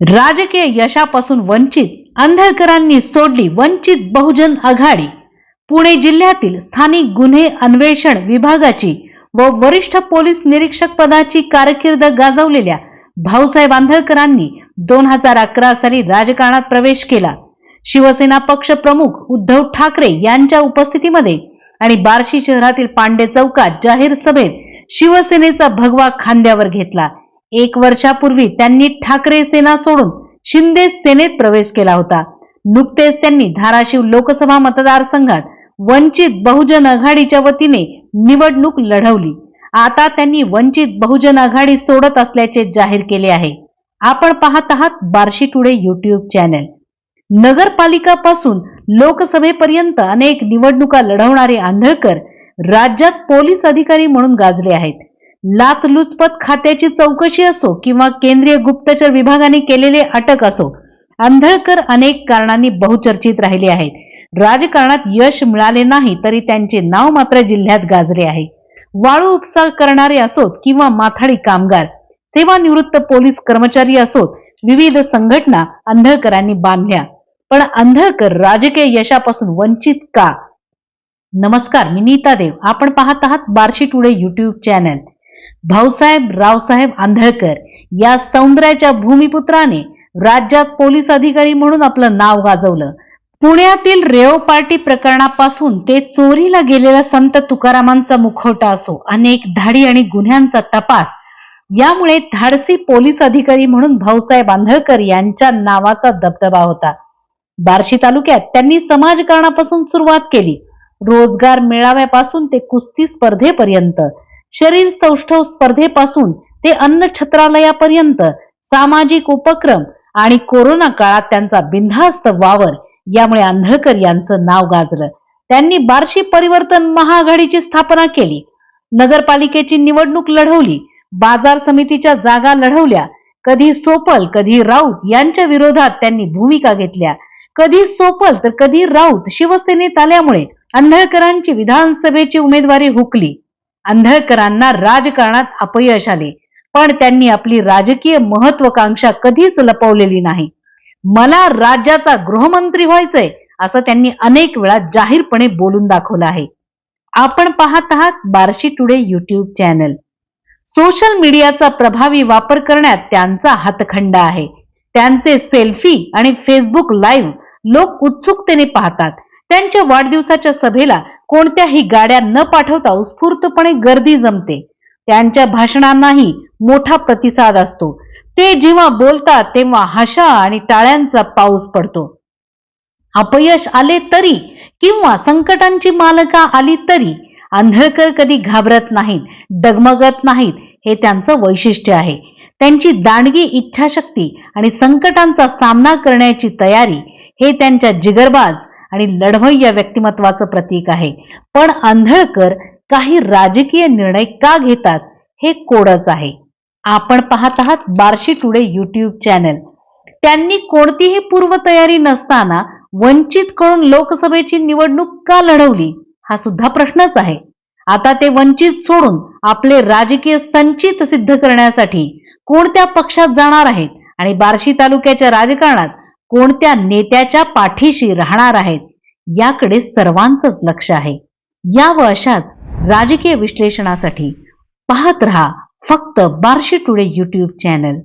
राजकीय यशापासून वंचित आंधळकरांनी सोडली वंचित बहुजन आघाडी. पुणे जिल्ह्यातील स्थानिक गुन्हे अन्वेषण विभागाची व वरिष्ठ पोलीस निरीक्षक पदाची कारकीर्द गाजवलेल्या भाऊसाहेब आंधळकरांनी दोन हजार अकरा साली राजकारणात प्रवेश केला. शिवसेना पक्ष प्रमुख उद्धव ठाकरे यांच्या उपस्थितीमध्ये आणि बार्शी शहरातील पांडे चौकात जाहीर सभेत शिवसेनेचा भगवा खांद्यावर घेतला. एक वर्षापूर्वी त्यांनी ठाकरे सेना सोडून शिंदे सेनेत प्रवेश केला होता. नुकतेच त्यांनी धाराशिव लोकसभा मतदारसंघात वंचित बहुजन आघाडीच्या वतीने निवडणूक लढवली. आता त्यांनी वंचित बहुजन आघाडी सोडत असल्याचे जाहीर केले आहे. आपण पाहत आहात बार्शी टुडे युट्यूब चॅनल. नगरपालिकापासून लोकसभेपर्यंत अनेक निवडणुका लढवणारे आंधळकर राज्यात पोलीस अधिकारी म्हणून गाजले आहेत. लाचलुचपत खात्याची चौकशी असो किंवा केंद्रीय गुप्तचर विभागाने केलेले अटक असो आंधळकर अनेक कारणांनी बहुचर्चित राहिले आहेत. राजकारणात यश मिळाले नाही तरी त्यांचे नाव मात्र जिल्ह्यात गाजले आहे. वाळू उपसा करणारे असोत किंवा माथाडी कामगार सेवानिवृत्त पोलीस कर्मचारी असोत विविध संघटना आंधळकरांनी बांधल्या. पण आंधळकर राजकीय यशापासून वंचित का? नमस्कार मी नीता देव. आपण पाहत आहात Barshi Today YouTube channel Bhausaheb Raosaheb Andhalkar या सौंदर्याच्या भूमिपुत्राने राज्यात पोलीस अधिकारी म्हणून आपलं नाव गाजवलं. पुण्यातील रेओ पार्टी प्रकरणापासून ते चोरीला गेलेला संत तुकारामांचा मुखवटा असो अनेक धाडी आणि गुन्ह्यांचा तपास यामुळे धाडसी पोलीस अधिकारी म्हणून भाऊसाहेब आंधळकर यांच्या नावाचा दबदबा होता. बार्शी तालुक्यात त्यांनी समाजकारणापासून सुरुवात केली. रोजगार मेळाव्यापासून ते कुस्ती स्पर्धेपर्यंत शरीर सौष्ठव स्पर्धेपासून ते अन्न छत्रालयापर्यंत सामाजिक उपक्रम आणि कोरोना काळात त्यांचा बिनधास्त वावर यामुळे आंधळकर यांचं नाव गाजलं. त्यांनी बार्शी परिवर्तन महाआघाडीची स्थापना केली. नगरपालिकेची निवडणूक लढवली. बाजार समितीच्या जागा लढवल्या. कधी सोपल कधी राऊत यांच्या विरोधात त्यांनी भूमिका घेतल्या. कधी सोपल तर कधी राऊत शिवसेनेत आल्यामुळे आंधळकरांची विधानसभेची उमेदवारी हुकली. आंधळकरांना राजकारणात अपयश आले. पण त्यांनी आपली राजकीय महत्वाकांक्षा कधीच लपवलेली नाही. मला राज्याचा गृहमंत्री व्हायचंय असं त्यांनी अनेक वेळा जाहीरपणे बोलून दाखवलं आहे. आपण पाहत आहात Barshi Today YouTube channel. Social मीडियाचा प्रभावी वापर करण्यात त्यांचा हातखंडा आहे. त्यांचे सेल्फी आणि फेसबुक लाईव्ह लोक उत्सुकतेने पाहतात. त्यांच्या वाढदिवसाच्या सभेला कोणत्याही गाड्या न पाठवता उत्स्फूर्तपणे गर्दी जमते. त्यांच्या भाषणांनाही मोठा प्रतिसाद असतो. ते जेव्हा बोलतात तेव्हा हशा आणि टाळ्यांचा पाऊस पडतो. अपयश आले तरी किंवा संकटांची मालका आली तरी आंधळकर कधी घाबरत नाहीत डगमगत नाहीत हे त्यांचं वैशिष्ट्य आहे. त्यांची दांडगी इच्छाशक्ती आणि संकटांचा सामना करण्याची तयारी हे त्यांच्या जिगरबाज आणि लढवय्या व्यक्तिमत्वाचं प्रतीक आहे. पण आंधळकर काही राजकीय निर्णय का घेतात हे कोडच आहे. आपण पाहत आहात बार्शी टुडे युट्यूब चॅनल त्यांनी कोणतीही पूर्वतयारी नसताना वंचित कडून लोकसभेची निवडणूक का लढवली? हा सुद्धा प्रश्नच आहे. आता ते वंचित सोडून आपले राजकीय संचित सिद्ध करण्यासाठी कोणत्या पक्षात जाणार आहेत? आणि बार्शी तालुक्याच्या राजकारणात कोणत्या नेत्याच्या पाठीशी राहणार आहेत याकडे सर्वांचंच लक्ष आहे. या व अशाच राजकीय विश्लेषणासाठी पाहत रहा फक्त बार्शी टुडे यूट्यूब चॅनल.